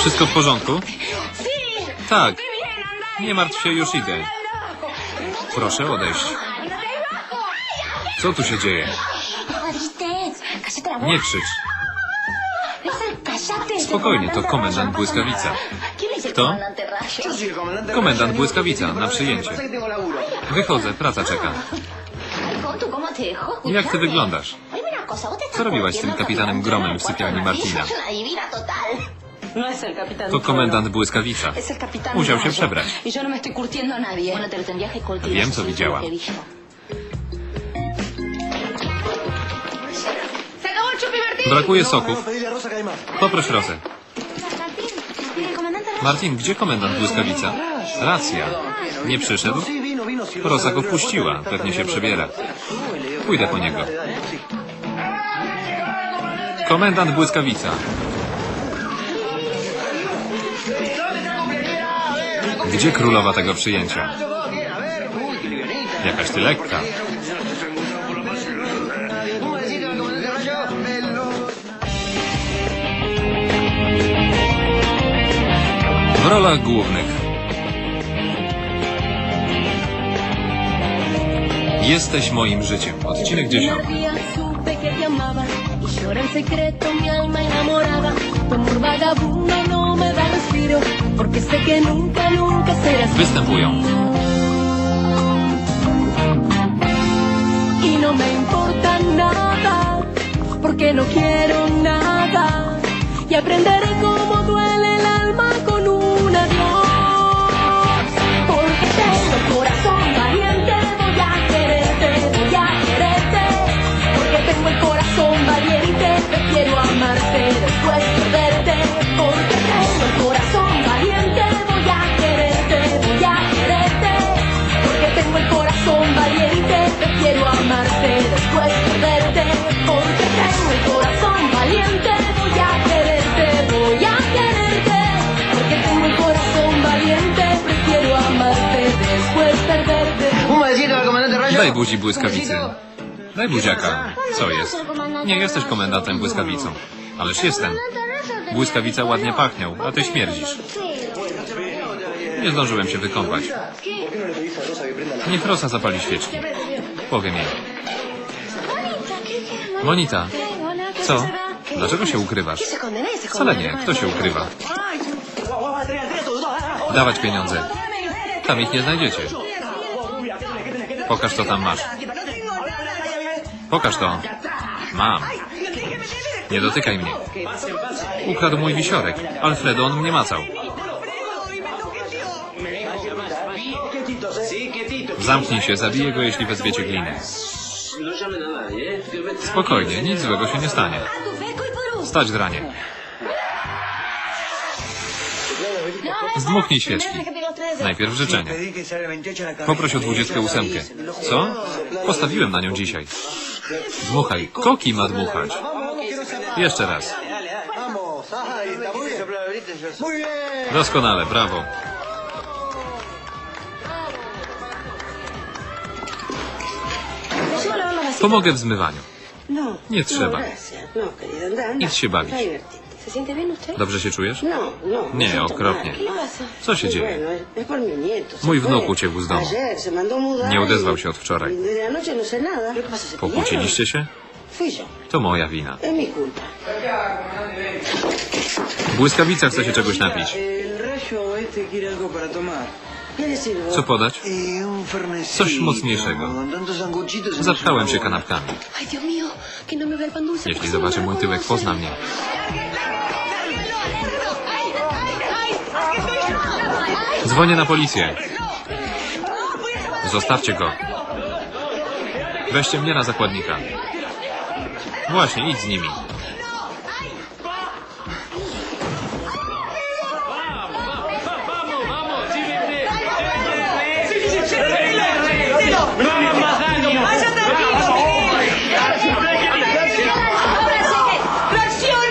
Wszystko w porządku? Tak. Nie martw się, już idę. Proszę odejść. Co tu się dzieje? Nie krzycz. Spokojnie, to komendant Błyskawica. Kto? Komendant Komendant Błyskawica, na przyjęcie. Wychodzę, praca czeka. Jak ty wyglądasz? Co robiłaś z tym kapitanem Gromem w sypialni Martina? To komendant Błyskawica. Musiał się przebrać. Wiem, co widziała. Brakuje soków. Poproś Rosę. Martin, gdzie komendant Błyskawica? Racja. Nie przyszedł? Rosa go wpuściła. Pewnie się przebiera. Pójdę po niego. Komendant Błyskawica. Gdzie królowa tego przyjęcia? Jakaś ty lekka. W rolach głównych Jesteś moim życiem. Odcinek 10. día supe que te amaba y llora en secreto mi alma enamorada. Tu amor vagabundo no me da respiro porque sé que nunca, nunca serás Występują y no me importa nada porque no quiero nada y aprenderé cómo Daj buzi błyskawicy. Daj buziaka. Co jest? Nie jesteś komendantem błyskawicą. Ależ jestem. Błyskawica ładnie pachniał, a ty śmierdzisz. Nie zdążyłem się wykąpać. Niech Rosa zapali świeczki. Powiem jej. Monita, co? Dlaczego się ukrywasz? Wcale nie. Kto się ukrywa? Dawać pieniądze. Tam ich nie znajdziecie. Pokaż, co tam masz. Pokaż to. Mam. Nie dotykaj mnie. Ukradł mój wisiorek. Alfredo, on mnie macał. Zamknij się, zabiję go, jeśli wezwiecie gliny. Spokojnie, nic złego się nie stanie. Stać dranie. Zdmuchnij świeczki. Najpierw życzenie. Poproś o 28. Co? Postawiłem na nią dzisiaj. Dmuchaj. Koki ma dmuchać. Jeszcze raz. Doskonale, brawo. Pomogę w zmywaniu. Nie trzeba. Idź się bawić. Dobrze się czujesz? No, no. Nie, okropnie. Co się dzieje? Mój wnuk uciekł z domu. Nie odezwał y- się od wczoraj. y no sé nada. ¿Qué pasa? ¿Se Pokłóciliście się? To moja wina. Błyskawica chce się czegoś napić. Co podać? Fernecito. Coś mocniejszego. Su się kanapkami. Jeśli zobaczy mój tyłek, pozna mnie. Dzwonię na policję. Zostawcie go. Weźcie mnie na zakładnika. Właśnie, idź z nimi.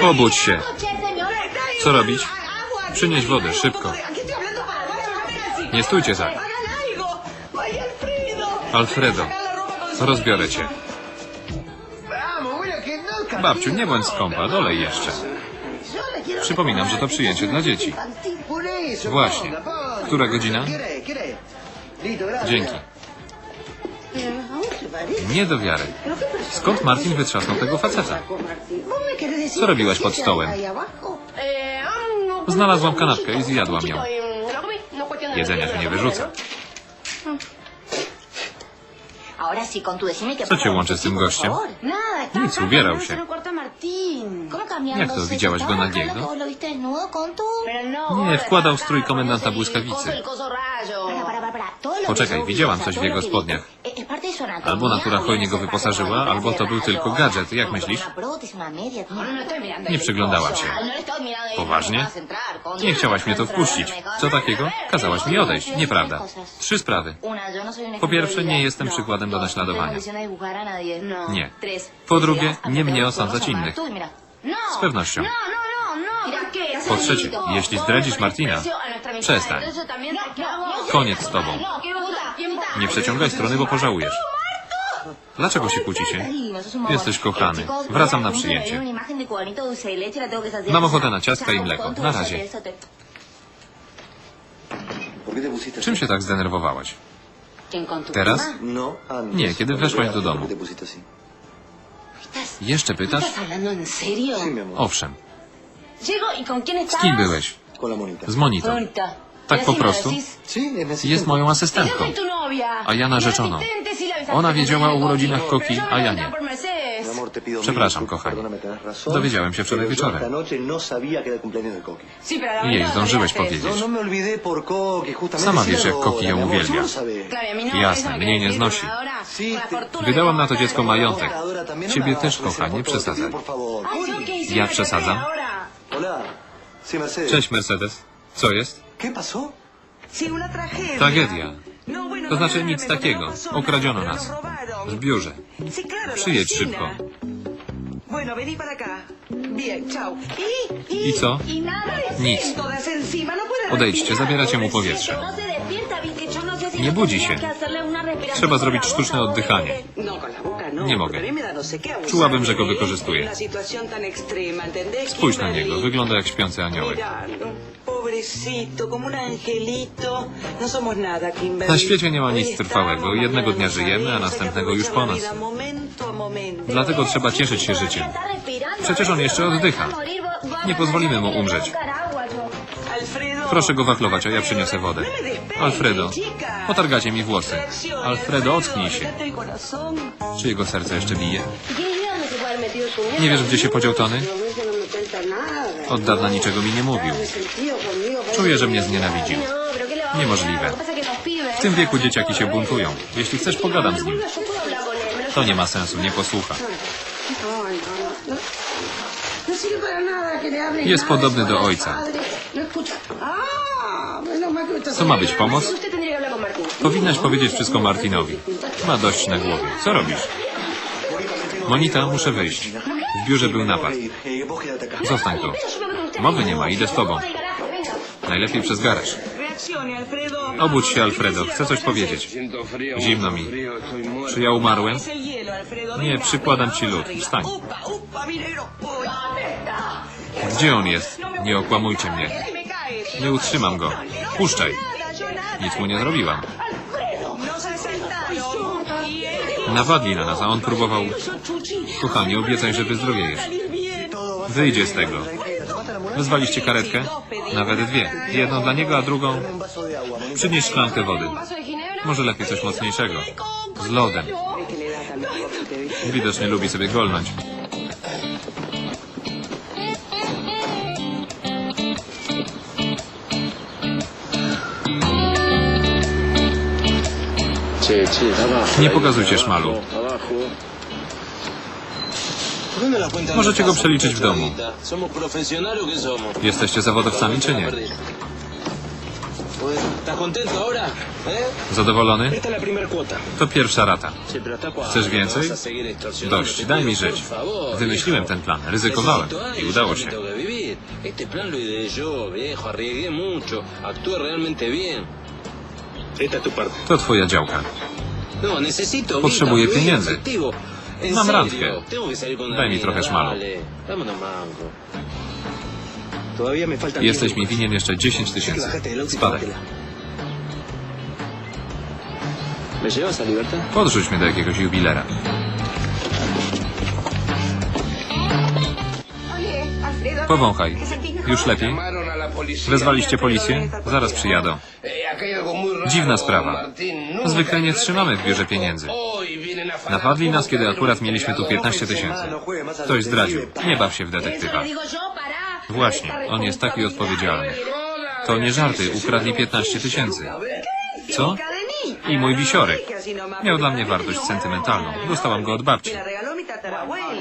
Obudź się. Co robić? Przynieś wodę, szybko. Nie stójcie tak. Alfredo, rozbiorę cię. Babciu, nie bądź skąpa, dolej jeszcze. Przypominam, że to przyjęcie dla dzieci. Właśnie. Która godzina? Dzięki. Nie do wiary. ¿Pero qué personaje Skąd Martin wytrzasnął tego faceta? Co robiłaś pod stołem? Znalazłam kanapkę i zjadłam ją. Jedzenia się nie wyrzuca. Co cię łączy z tym gościem? Nic, ubierał się. Jak to, widziałaś go nagiego? Nie, wkładał strój komendanta błyskawicy. Poczekaj, widziałam coś w jego spodniach. Albo natura hojnie go wyposażyła, albo to był tylko gadżet. Jak myślisz? Nie przyglądałam się. Poważnie? Nie chciałaś mnie to wpuścić. Co takiego? Kazałaś mi odejść. Nieprawda. Trzy sprawy. Po pierwsze, nie jestem przykładem do naśladowania. Nie. Po drugie, nie mnie osądzać innych. Z pewnością. Po trzecie, jeśli zdradzisz Martina, Przestań. Koniec z tobą. Nie przeciągaj strony, bo pożałujesz. Dlaczego się kłócicie? Jesteś kochany. Wracam na przyjęcie. Mam ochotę na ciastka i mleko. Na razie. Czym się tak zdenerwowałaś? Teraz? No, Nie, kiedy weszłaś do domu. Jeszcze pytasz? mi amor. Owszem. Z kim byłeś? Z Monitą. Tak po prostu? Jest moją asystentką. A ja narzeczoną. Ona wiedziała o urodzinach Koki, a ja nie. Mi amor, te pido Przepraszam, kochanie. Dowiedziałem się wczoraj wieczorem. noche no jej zdążyłeś No, powiedzieć. no justamente. Sama wiesz, jak Coqui ją uwielbia. sabes. Jasne, mnie nie znosi. Wydałam na to dziecko majątek. No Ciebie też, kochanie, przesadzaj. Ja przesadzam? Cześć, Mercedes. Co jest? Tragedia. To znaczy nic takiego. Okradziono nas. W biurze. Przyjedź szybko. Chao. Y, I co? Nic. todas encima, no Odejdźcie, zabieracie mu powietrze. Nie budzi się. Trzeba zrobić sztuczne oddychanie. No, no. Nie mogę. no Czułabym, że go ¿entendés? Spójrz na niego. Wygląda jak śpiący aniołek. No, pobrecito, como un angelito. No somos nada, Kimberly. Na świecie nie ma nic trwałego. Jednego dnia no żyjemy, a następnego już po nas. Dlatego trzeba cieszyć się życiem. Przecież on jeszcze oddycha. Nie pozwolimy mu umrzeć. Proszę go wachlować, a ja przyniosę wodę. Alfredo, potargacie mi włosy. Alfredo, ocknij się. Czy jego serce jeszcze bije? Nie wiesz, gdzie się podział Tony? Od dawna niczego mi nie mówił. Czuję, że mnie znienawidził. Niemożliwe. W tym wieku dzieciaki się buntują. Jeśli chcesz, pogadam z nim. To nie ma sensu, nie posłucha. Jest podobny do ojca. Co ma być pomoc? Powinnaś powiedzieć wszystko Martinowi. Ma dość na głowie. Co robisz? Monita, muszę wyjść. W biurze był napad. Zostań tu. Mowy nie ma, idę z tobą. Najlepiej przez garaż. Obudź się, Alfredo. Chcę coś powiedzieć. Zimno mi. Czy ja umarłem? Nie, przykładam ci lód. Wstań. Gdzie on jest? Nie okłamujcie mnie. Nie utrzymam go. Puszczaj. Nic mu nie zrobiłam. Nawadli na nas, a on próbował... Kochanie, obiecaj, że wyzdrowiejesz. Wyjdzie z tego. Wezwaliście karetkę? Nawet dwie. Jedną dla niego, a drugą... Przynieś szklankę wody. Może lepiej coś mocniejszego. Z lodem. Widocznie lubi sobie golnąć. Nie pokazujcie szmalu. Możecie go przeliczyć w domu. Jesteście zawodowcami czy nie? ¿Eh? Zadowolony? To pierwsza rata. Che, pero ¿hasta cuándo Chcesz więcej? Dość, daj mi żyć. Wymyśliłem ten plan, ryzykowałem i udało się. To twoja działka. No, Potrzebuję pieniędzy. Mam randkę. Daj mi trochę szmalu. Jesteś 10 mi winien jeszcze 10 Así que tysięcy. Spadaj. Podrzuć mnie do jakiegoś jubilera. Powąchaj. Już lepiej? Wezwaliście policję? Zaraz przyjadą. Dziwna sprawa. Zwykle nie trzymamy w biurze pieniędzy. Napadli nas, kiedy akurat mieliśmy tu los 15 tysięcy. Ktoś zdradził. Nie baw się w detektywa. Właśnie, on jest taki odpowiedzialny. To nie żarty, ukradli 15 tysięcy. Co? I mój wisiorek. Miał dla mnie wartość sentymentalną. Dostałam go od babci.